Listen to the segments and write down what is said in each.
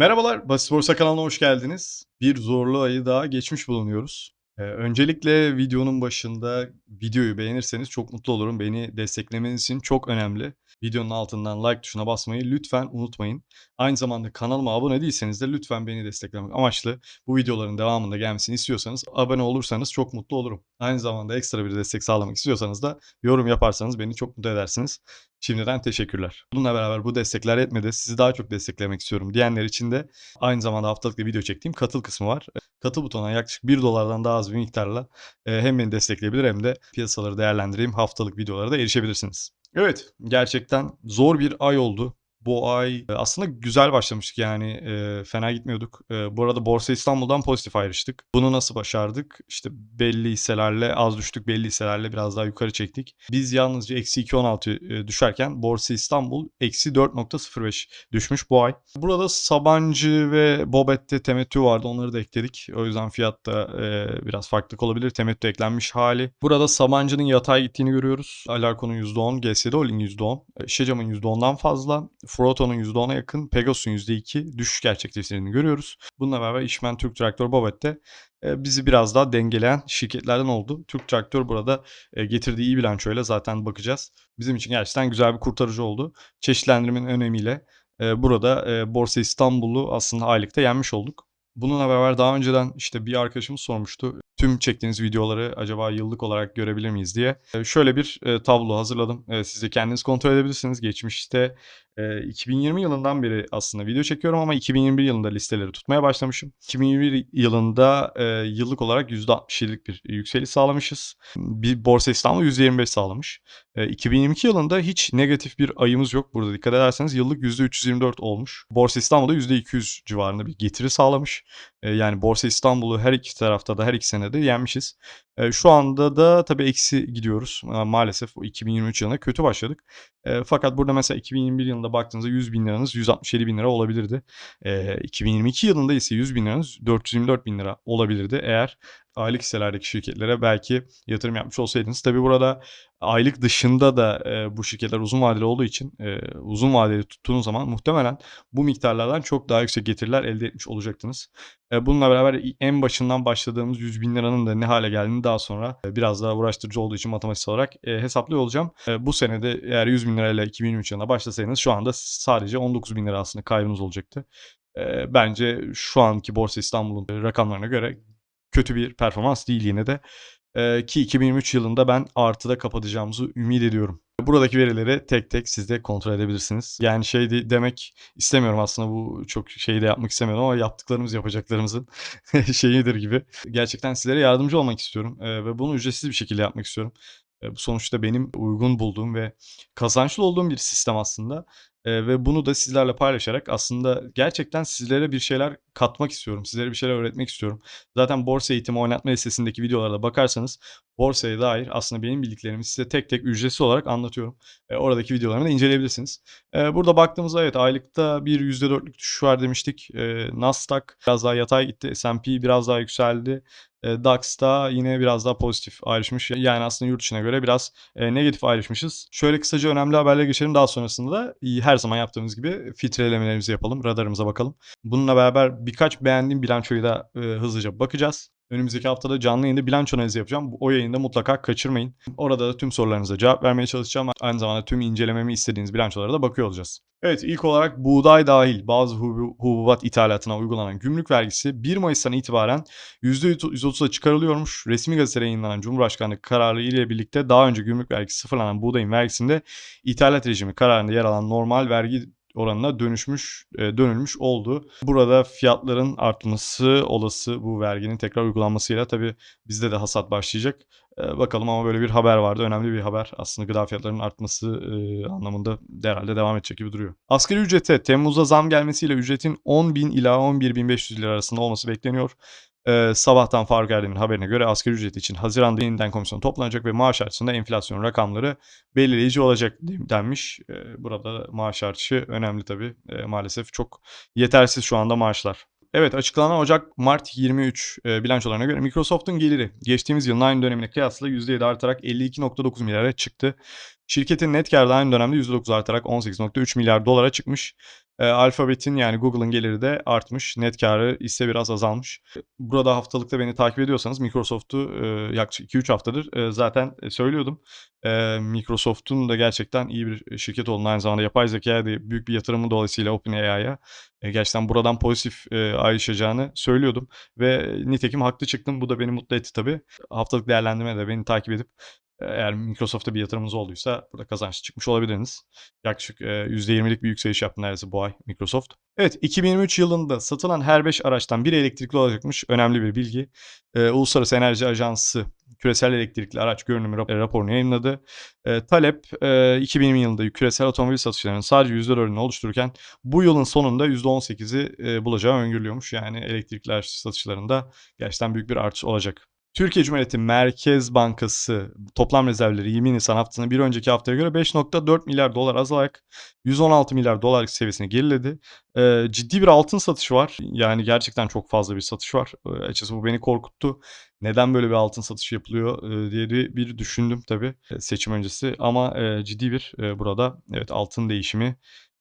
Merhabalar, Basit Borsa kanalına hoş geldiniz. Bir zorlu ayı daha geçmiş bulunuyoruz. Eee, öncelikle videonun başında videoyu beğenirseniz çok mutlu olurum. Beni desteklemeniz için çok önemli. Videonun altından like tuşuna basmayı lütfen unutmayın. Aynı zamanda kanalıma abone değilseniz de lütfen beni desteklemek amaçlı bu videoların devamında gelmesini istiyorsanız abone olursanız çok mutlu olurum. Aynı zamanda ekstra bir destek sağlamak istiyorsanız da yorum yaparsanız beni çok mutlu edersiniz. Şimdiden teşekkürler. Bununla beraber bu destekler yetmedi. Sizi daha çok desteklemek istiyorum diyenler için de aynı zamanda haftalık bir video çektiğim katıl kısmı var. Katıl butonuna yaklaşık 1 dolardan daha az bir miktarla e, hem beni destekleyebilir hem de piyasaları değerlendireyim haftalık videolara da erişebilirsiniz. Evet, gerçekten zor bir ay oldu. Bu ay e, aslında güzel başlamıştık yani e, fena gitmiyorduk. E, bu arada Borsa İstanbul'dan pozitif ayrıştık. Bunu nasıl başardık? İşte belli hisselerle az düştük, belli hisselerle biraz daha yukarı çektik. Biz yalnızca eksi 2.16 e, düşerken Borsa İstanbul eksi 4.05 düşmüş bu ay. Burada Sabancı ve Bobet'te temettü vardı onları da ekledik. O yüzden fiyatta e, biraz farklılık olabilir. Temettü eklenmiş hali. Burada Sabancı'nın yatay gittiğini görüyoruz. Alarko'nun %10, GSD Holding'in %10, e, Şecam'ın %10'dan fazla. Froto'nun %10'a yakın, Pegasus'un %2 düşüş gerçekleştirdiğini görüyoruz. Bununla beraber İşmen Türk Traktör Bobet'te e, bizi biraz daha dengeleyen şirketlerden oldu. Türk Traktör burada e, getirdiği iyi bilançoyla zaten bakacağız. Bizim için gerçekten güzel bir kurtarıcı oldu. Çeşitlendirmenin önemiyle e, burada Borsa İstanbul'u aslında aylıkta yenmiş olduk. Bununla beraber daha önceden işte bir arkadaşımız sormuştu. Tüm çektiğiniz videoları acaba yıllık olarak görebilir miyiz diye. Şöyle bir tablo hazırladım. Siz de kendiniz kontrol edebilirsiniz. Geçmişte 2020 yılından beri aslında video çekiyorum ama 2021 yılında listeleri tutmaya başlamışım. 2021 yılında yıllık olarak %67'lik bir yükseliş sağlamışız. Bir Borsa İstanbul %25 sağlamış. 2022 yılında hiç negatif bir ayımız yok. Burada dikkat ederseniz yıllık %324 olmuş. Borsa İstanbul'da %200 civarında bir getiri sağlamış. Yani Borsa İstanbul'u her iki tarafta da her iki senede yenmişiz. Şu anda da tabii eksi gidiyoruz. Maalesef 2023 yılına kötü başladık. Fakat burada mesela 2021 yılında baktığınızda 100 bin liranız 167 bin lira olabilirdi. 2022 yılında ise 100 bin liranız 424 bin lira olabilirdi. Eğer aylık hisselerdeki şirketlere belki yatırım yapmış olsaydınız. Tabii burada aylık dışında da e, bu şirketler uzun vadeli olduğu için e, uzun vadeli tuttuğunuz zaman muhtemelen bu miktarlardan çok daha yüksek getiriler elde etmiş olacaktınız. E, bununla beraber en başından başladığımız 100 bin liranın da ne hale geldiğini daha sonra e, biraz daha uğraştırıcı olduğu için matematik olarak e, hesaplıyor olacağım. E, bu senede eğer 100 bin lirayla 2023 yılında başlasaydınız şu anda sadece 19 bin lira aslında kaybınız olacaktı. E, bence şu anki Borsa İstanbul'un rakamlarına göre kötü bir performans değil yine de. Ee, ki 2023 yılında ben artıda kapatacağımızı ümit ediyorum. Buradaki verileri tek tek siz de kontrol edebilirsiniz. Yani şey de, demek istemiyorum aslında bu çok şeyi de yapmak istemiyorum ama yaptıklarımız yapacaklarımızın şeyidir gibi. Gerçekten sizlere yardımcı olmak istiyorum ee, ve bunu ücretsiz bir şekilde yapmak istiyorum. Bu sonuçta benim uygun bulduğum ve kazançlı olduğum bir sistem aslında. Eee, ve bunu da sizlerle paylaşarak aslında gerçekten sizlere bir şeyler katmak istiyorum. Sizlere bir şeyler öğretmek istiyorum. Zaten borsa eğitimi oynatma listesindeki videolara bakarsanız borsaya dair aslında benim bildiklerimi size tek tek ücretsiz olarak anlatıyorum. Eee, oradaki videolarımı da inceleyebilirsiniz. Eee, burada baktığımızda evet aylıkta bir %4'lük düşüş var demiştik. Eee, Nasdaq biraz daha yatay gitti. S&P biraz daha yükseldi. Eee, DAX'ta yine biraz daha pozitif ayrışmış. Yani aslında yurt içine göre biraz negatif ayrışmışız. Şöyle kısaca önemli haberlere geçelim. Daha sonrasında da her zaman yaptığımız gibi filtrelemelerimizi yapalım. Radarımıza bakalım. Bununla beraber birkaç beğendiğim bilançoyu da e, hızlıca bakacağız. Önümüzdeki haftada canlı yayında bilanço analizi yapacağım. O yayında mutlaka kaçırmayın. Orada da tüm sorularınıza cevap vermeye çalışacağım. Aynı zamanda tüm incelememi istediğiniz bilançolara da bakıyor olacağız. Evet ilk olarak buğday dahil bazı hububat ithalatına uygulanan gümrük vergisi 1 Mayıs'tan itibaren %130'a çıkarılıyormuş. Resmi gazetede yayınlanan Cumhurbaşkanlığı kararı ile birlikte daha önce gümrük vergisi sıfırlanan buğdayın vergisinde ithalat rejimi kararında yer alan normal vergi oranına dönüşmüş e, dönülmüş oldu. Burada fiyatların artması olası bu verginin tekrar uygulanmasıyla tabii bizde de hasat başlayacak. E, bakalım ama böyle bir haber vardı. Önemli bir haber. Aslında gıda fiyatlarının artması e, anlamında herhalde devam edecek gibi duruyor. Asgari ücrete Temmuz'da zam gelmesiyle ücretin 10.000 ila 11.500 lira arasında olması bekleniyor. Ee, sabahtan Faruk Erdem'in haberine göre asgari ücret için Haziran'da yeniden komisyon toplanacak ve maaş artışında enflasyon rakamları belirleyici olacak denmiş. Ee, burada maaş artışı önemli tabii. Ee, maalesef çok yetersiz şu anda maaşlar. Evet açıklanan Ocak-Mart 23 e, bilançolarına göre Microsoft'un geliri geçtiğimiz yılın aynı dönemine kıyasla %7 artarak 52.9 milyara çıktı. Şirketin net karı aynı dönemde %9 artarak 18.3 milyar dolara çıkmış. Eee, Alphabet'in yani Google'ın geliri de artmış. Net kârı ise biraz azalmış. Burada haftalıkta beni takip ediyorsanız Microsoft'u, eee, yaklaşık 2-3 haftadır, eee, zaten, eee, söylüyordum. Eee, Microsoft'un da gerçekten iyi bir şirket olduğunu, aynı zamanda yapay zekâya da büyük bir yatırımı dolayısıyla OpenAI'ya, eee, gerçekten buradan pozitif, eee, ayrışacağını söylüyordum ve nitekim haklı çıktım. Bu da beni mutlu etti tabii. Haftalık değerlendirmede beni takip edip, eğer Microsoft'ta bir yatırımınız olduysa burada kazançlı çıkmış olabilirsiniz. Yaklaşık, eee, %20'lik bir yükseliş yaptı neredeyse bu ay Microsoft. Evet, 2023 yılında satılan her 5 araçtan biri elektrikli olacakmış. Önemli bir bilgi. Uluslararası Enerji Ajansı küresel elektrikli araç görünümü rap raporunu yayınladı. Talep, eee, 2020 yılında küresel otomobil satışlarının sadece %4'ünü oluştururken bu yılın sonunda %18'i, eee, bulacağı öngörülüyormuş. Yani elektrikli araç satışlarında gerçekten büyük bir artış olacak. Türkiye Cumhuriyeti Merkez Bankası toplam rezervleri 20 Nisan haftasında bir önceki haftaya göre $5.4 milyar dolar azalarak $116 milyar dolar seviyesine geriledi. Eee, ciddi bir altın satışı var. Yani gerçekten çok fazla bir satış var. Eee, açıkçası bu beni korkuttu. Neden böyle bir altın satışı yapılıyor, eee, diye de bir düşündüm tabii, eee, seçim öncesi ama, eee, ciddi bir, eee, burada evet altın değişimi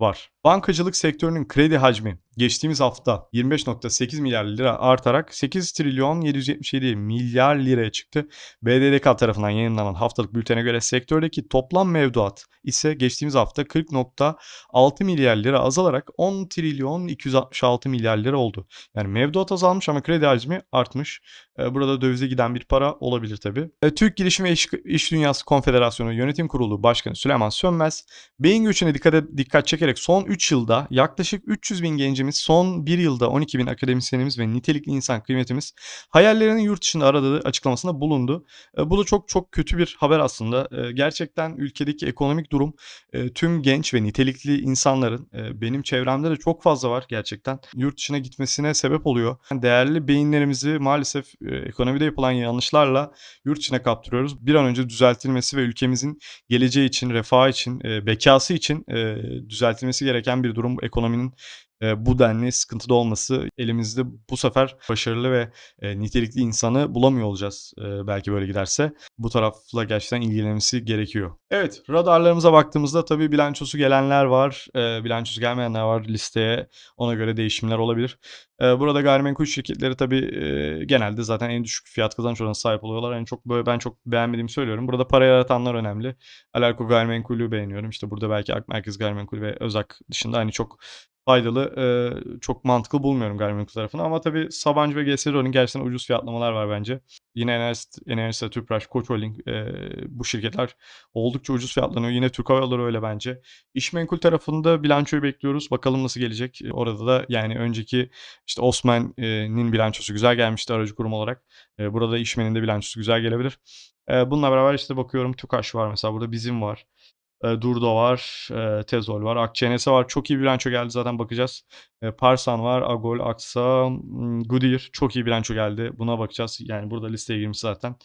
var. Bankacılık sektörünün kredi hacmi geçtiğimiz hafta 25.8 milyar lira artarak 8 trilyon 777 milyar liraya çıktı. BDDK tarafından yayınlanan haftalık bültene göre sektördeki toplam mevduat ise geçtiğimiz hafta 40.6 milyar lira azalarak 10 trilyon 266 milyar lira oldu. Yani mevduat azalmış ama kredi hacmi artmış. Eee, burada dövize giden bir para olabilir tabii. Eee, Türk Girişim ve İş İş Dünyası Konfederasyonu Yönetim Kurulu Başkanı Süleyman Sönmez, beyin göçüne dikkate dikkat çekerek son 3 yılda yaklaşık 300 bin gencimiz, son 1 yılda 12 bin akademisyenimiz ve nitelikli insan kıymetimiz hayallerini yurt dışında aradığı açıklamasında bulundu. Eee, bu da çok çok kötü bir haber aslında. Eee, gerçekten ülkedeki ekonomik durum, eee, tüm genç ve nitelikli insanların, benim çevremde de çok fazla var gerçekten, yurt dışına gitmesine sebep oluyor. Değerli beyinlerimizi maalesef, ekonomide yapılan yanlışlarla yurt dışına kaptırıyoruz. Bir an önce düzeltilmesi ve ülkemizin geleceği için, refahı için, eee, bekâsı için, düzeltilmesi gereken bir durum. Ekonominin, eee, bu denli sıkıntıda olması, elimizde bu sefer başarılı ve, eee, nitelikli insanı bulamıyor olacağız, eee, belki böyle giderse. Bu tarafla gerçekten ilgilenilmesi gerekiyor. Evet, radarlarımıza baktığımızda tabii bilançosu gelenler var, eee, bilançosu gelmeyenler var listeye. Ona göre değişimler olabilir. Eee, burada gayrimenkul şirketleri tabii, eee, genelde zaten en düşük fiyat kazanç oranına sahip oluyorlar. En çok böyle ben çok beğenmediğimi söylüyorum. Burada para yaratanlar önemli. Alarko Gayrimenkul'ü beğeniyorum. İşte burada belki Ak Merkez Gayrimenkul ve Özak dışında hani çok faydalı, eee, çok mantıklı bulmuyorum gayrimenkul tarafını ama tabii Sabancı ve GS Holding gerçekten ucuz fiyatlamalar var bence. Yine Enerjisa Tüpraş, Koç Holding, eee, bu şirketler oldukça ucuz fiyatlanıyor. Yine Türk Hava Yolları öyle bence. İşmenkul tarafında bilançoyu bekliyoruz. Bakalım nasıl gelecek? Orada da yani önceki işte Osman eee, nin bilançosu güzel gelmişti aracı kurum olarak. Eee, burada İşmen'in de bilançosu güzel gelebilir. Eee, bununla beraber işte bakıyorum TÜKAŞ var mesela burada Bizim var. Eee, Durdo var, eee, Tezol var, Akçenese var. Çok iyi bilanço geldi zaten bakacağız. Eee, Parsan var, Agol, Aksa, ımm, Goodyear çok iyi bilanço geldi. Buna bakacağız. Yani burada listeye girmiş zaten.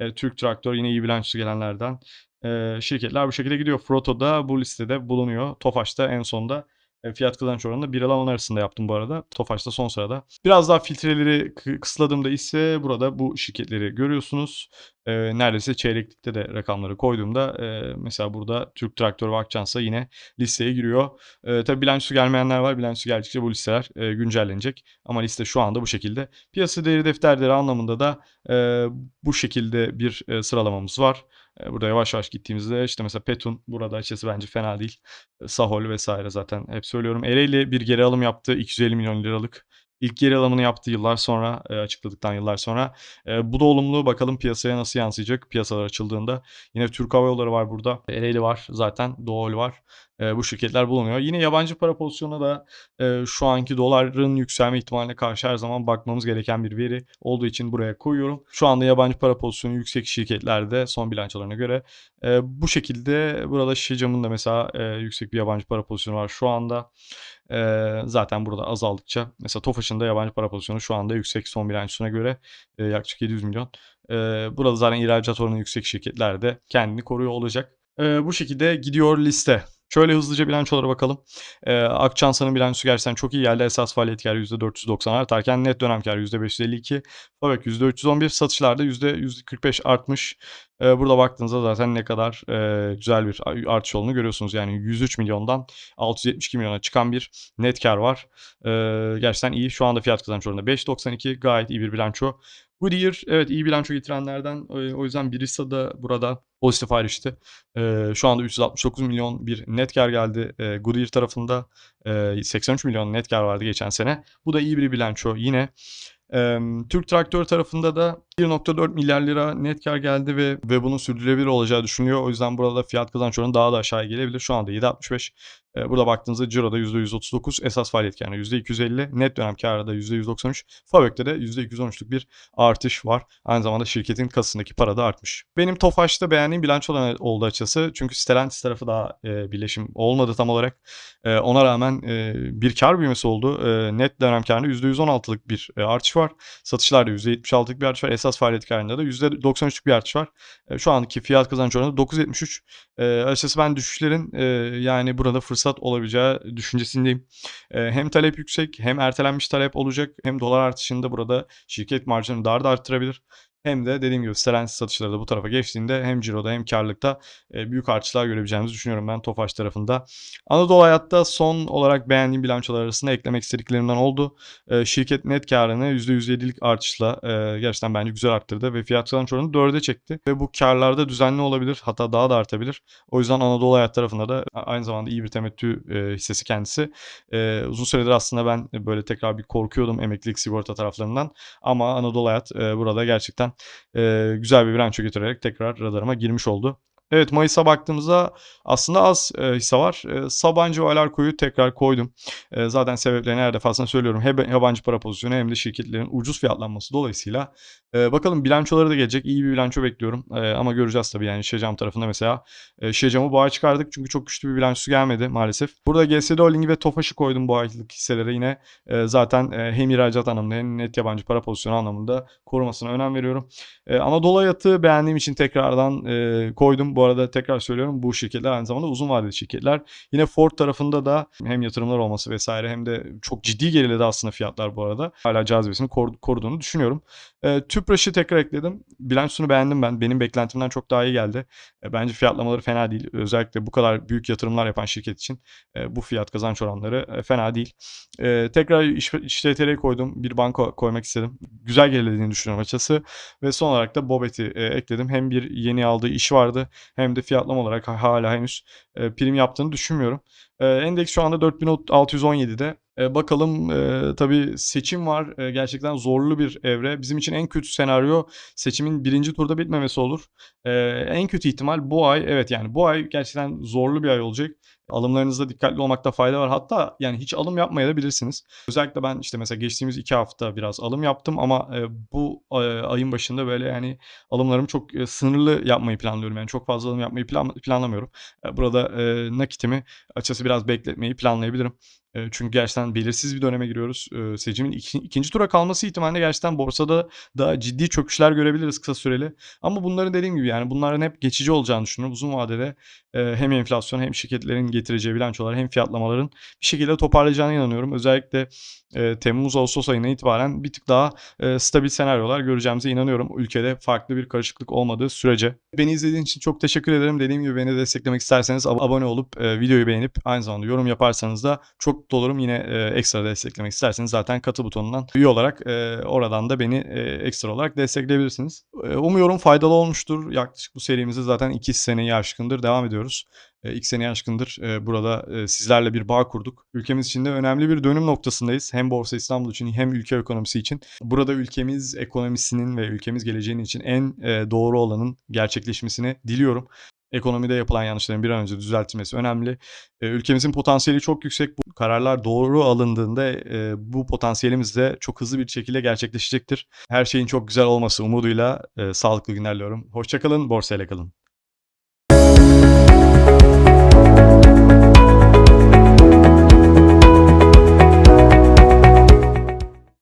Eee, Türk Traktör yine iyi bilançosu gelenlerden. Eee, şirketler bu şekilde gidiyor. Frotto da bu listede bulunuyor. Tofaş da en sonda. Eee, fiyat kazanç oranında 1 ile 10 arasında yaptım bu arada. Tofaş da son sırada. Biraz daha filtreleri kı kısıtladığımda ise burada bu şirketleri görüyorsunuz. Eee, neredeyse çeyreklikte de rakamları koyduğumda, eee, mesela burada Türk Traktör ve Akçansa yine listeye giriyor. Eee, tabii bilançosu gelmeyenler var. Bilançosu geldikçe bu listeler, eee, güncellenecek ama liste şu anda bu şekilde. Piyasa değeri defterleri anlamında da, eee, bu şekilde bir, eee, sıralamamız var. Eee, burada yavaş yavaş gittiğimizde işte mesela Petun burada açıkçası bence fena değil. Sahol vs. zaten hep söylüyorum. Ereğli bir geri alım yaptı. 250 milyon liralık. İlk geri alımını yaptı yıllar sonra, eee, açıkladıktan yıllar sonra. Eee, bu da olumlu. Bakalım piyasaya nasıl yansıyacak piyasalar açıldığında. Yine Türk Hava Yolları var burada. Ereğli var zaten. Doğal var. Eee, bu şirketler bulunuyor. Yine yabancı para pozisyonuna da, şu anki doların yükselme ihtimaline karşı her zaman bakmamız gereken bir veri olduğu için buraya koyuyorum. Şu anda yabancı para pozisyonu yüksek şirketlerde son bilançolarına göre. Bu şekilde burada Şişecam'ın da mesela, yüksek bir yabancı para pozisyonu var şu anda. Eee, zaten burada azaldıkça mesela Tofaş'ın da yabancı para pozisyonu şu anda yüksek son bilançosuna göre, eee, yaklaşık 700 milyon. Eee, burada zaten ihracat oranı yüksek şirketler de kendini koruyor olacak. Eee, bu şekilde gidiyor liste. Şöyle hızlıca bilançolara bakalım. Eee, Akçansa'nın bilançosu gerçekten çok iyi geldi. Esas faaliyet kârı %490 artarken net dönem kârı %552, FAVÖK %311, satışlar da %145 artmış. Eee, burada baktığınızda zaten ne kadar, eee, güzel bir artış olduğunu görüyorsunuz. Yani 103 milyondan 672 milyona çıkan bir net kâr var. Eee, gerçekten iyi. Şu anda fiyat kazanç oranı da 5.92 gayet iyi bir bilanço. Goodyear evet iyi bilanço getirenlerden. Eee, o yüzden Brisa da burada pozitif ayrıştı. Eee, şu anda 369 milyon bir net kâr geldi. Eee, Goodyear tarafında, eee, 83 milyon net kâr vardı geçen sene. Bu da iyi bir bilanço yine. Türk Traktör tarafında da 1.4 milyar lira net kâr geldi ve ve bunun sürdürülebilir olacağı düşünülüyor. O yüzden burada fiyat kazanç oranı daha da aşağıya gelebilir. Şu anda 7.65. Eee, burada baktığınızda ciroda %139, esas faaliyet kârında %250, net dönem kârı da %193, FAVÖK'te de %213'lük bir artış var. Aynı zamanda şirketin kasasındaki para da artmış. Benim Tofaş'ta beğendiğim bilançolar oldu açıkçası. Çünkü Stellantis tarafı daha, eee, birleşim olmadı tam olarak. Eee, ona rağmen, eee, bir kâr büyümesi oldu. Eee, net dönem kârında %116'lık bir, artış var. Satışlarda %76'lık bir artış var. Esas faaliyet kârında da %93'lük bir artış var. Eee, şu andaki fiyat kazanç oranı 9.73. Eee, açıkçası ben düşüşlerin, eee, yani burada fırsat olabileceği düşüncesindeyim. Eee, hem talep yüksek hem ertelenmiş talep olacak hem dolar artışında burada şirket marjını daha da arttırabilir. Hem de dediğim gibi Stellantis satışları da bu tarafa geçtiğinde hem ciroda hem kârlılıkta, eee, büyük artışlar görebileceğimizi düşünüyorum ben Tofaş tarafında. Anadolu Hayat'ta son olarak beğendiğim bilançolar arasında eklemek istediklerimden oldu. Eee, şirket net kârını %107'lik artışla, eee, gerçekten bence güzel arttırdı ve fiyat kazanç oranını 4'e çekti ve bu kârlarda düzenli olabilir hatta daha da artabilir. O yüzden Anadolu Hayat tarafında da aynı zamanda iyi bir temettü, hissesi kendisi. Uzun süredir aslında ben böyle tekrar bir korkuyordum emeklilik sigorta taraflarından ama Anadolu Hayat, burada gerçekten, eee, güzel bir bilanço getirerek tekrar radarıma girmiş oldu. Evet, Mayıs'a baktığımızda aslında az, eee, hisse var. Eee, Sabancı ve Alarko'yu tekrar koydum. Eee, zaten sebeplerini her defasında söylüyorum. Hem yabancı para pozisyonu hem de şirketlerin ucuz fiyatlanması dolayısıyla. Eee, bakalım bilançoları da gelecek. İyi bir bilanço bekliyorum, eee, ama göreceğiz tabii yani Şişecam tarafında mesela. Eee, Şişecam'ı boğa çıkardık çünkü çok güçlü bir bilançosu gelmedi maalesef. Burada GSD Holding'i ve Tofaş'ı koydum bu aylık hisselere yine. Eee, zaten, eee, hem ihracat anlamında hem net yabancı para pozisyonu anlamında korumasına önem veriyorum. Eee, Anadolu Hayat'ı beğendiğim için tekrardan, eee, koydum. Bu arada tekrar söylüyorum bu şirketler aynı zamanda uzun vadeli şirketler. Yine Ford tarafında da hem yatırımlar olması vs. hem de çok ciddi geriledi aslında fiyatlar bu arada. Hâlâ cazibesini koru koruduğunu düşünüyorum. Eee, Tüpraş'ı tekrar ekledim. Bilançosunu beğendim ben. Benim beklentimden çok daha iyi geldi. Eee, bence fiyatlamaları fena değil. Özellikle bu kadar büyük yatırımlar yapan şirket için, eee, bu fiyat kazanç oranları, eee, fena değil. Eee, tekrar İş koydum. Bir banka koymak istedim. Güzel gerilediğini düşünüyorum açıkçası ve son olarak da Bobet'i, eee, ekledim. Hem bir yeni aldığı iş vardı hem de fiyatlama olarak hâlâ henüz, eee, prim yaptığını düşünmüyorum. Eee, endeks şu anda 4.617'de. Eee, bakalım, eee, tabii seçim var. Eee, gerçekten zorlu bir evre. Bizim için en kötü senaryo seçimin 1. turda bitmemesi olur. Eee, en kötü ihtimal bu ay evet, yani bu ay gerçekten zorlu bir ay olacak. Alımlarınızda dikkatli olmakta fayda var. Hatta yani hiç alım yapmayabilirsiniz. Özellikle ben işte mesela geçtiğimiz 2 hafta biraz alım yaptım ama, eee, bu, eee, ayın başında böyle yani alımlarımı çok, eee, sınırlı yapmayı planlıyorum. Yani çok fazla alım yapmayı plan planlamıyorum. Burada, nakitimi açıkçası biraz bekletmeyi planlayabilirim. Çünkü gerçekten belirsiz bir döneme giriyoruz. Seçimin iki 2. tura kalması ihtimaliyle gerçekten borsada daha ciddi çöküşler görebiliriz kısa süreli. Ama bunların dediğim gibi yani bunların hep geçici olacağını düşünüyorum. Uzun vadede, hem enflasyon hem şirketlerin getireceği bilançolar hem fiyatlamaların bir şekilde toparlayacağına inanıyorum. Özellikle, eee, Temmuz Ağustos ayından itibaren bir tık daha, stabil senaryolar göreceğimize inanıyorum. Ülkede farklı bir karışıklık olmadığı sürece. Beni izlediğin için çok teşekkür ederim. Dediğim gibi beni desteklemek isterseniz ab abone olup, videoyu beğenip aynı zamanda yorum yaparsanız da çok mutlu olurum. Yine, eee, ekstra desteklemek isterseniz zaten katıl butonundan üye olarak, eee, oradan da beni, eee, ekstra olarak destekleyebilirsiniz. Eee, umuyorum faydalı olmuştur. Yaklaşık bu serimize zaten 2 seneyi aşkındır devam ediyoruz. Eee, 2 seneyi aşkındır, eee, burada, eee, sizlerle bir bağ kurduk. Ülkemiz için de önemli bir dönüm noktasındayız. Hem Borsa İstanbul için hem ülke ekonomisi için. Burada ülkemiz ekonomisinin ve ülkemiz geleceğinin için en, eee, doğru olanın gerçekleşmesini diliyorum. Ekonomide yapılan yanlışların bir an önce düzeltilmesi önemli. Eee, ülkemizin potansiyeli çok yüksek. Bu kararlar doğru alındığında, eee, bu potansiyelimiz de çok hızlı bir şekilde gerçekleşecektir. Her şeyin çok güzel olması umuduyla, eee, sağlıklı günler diliyorum. Hoşça kalın, borsayla kalın.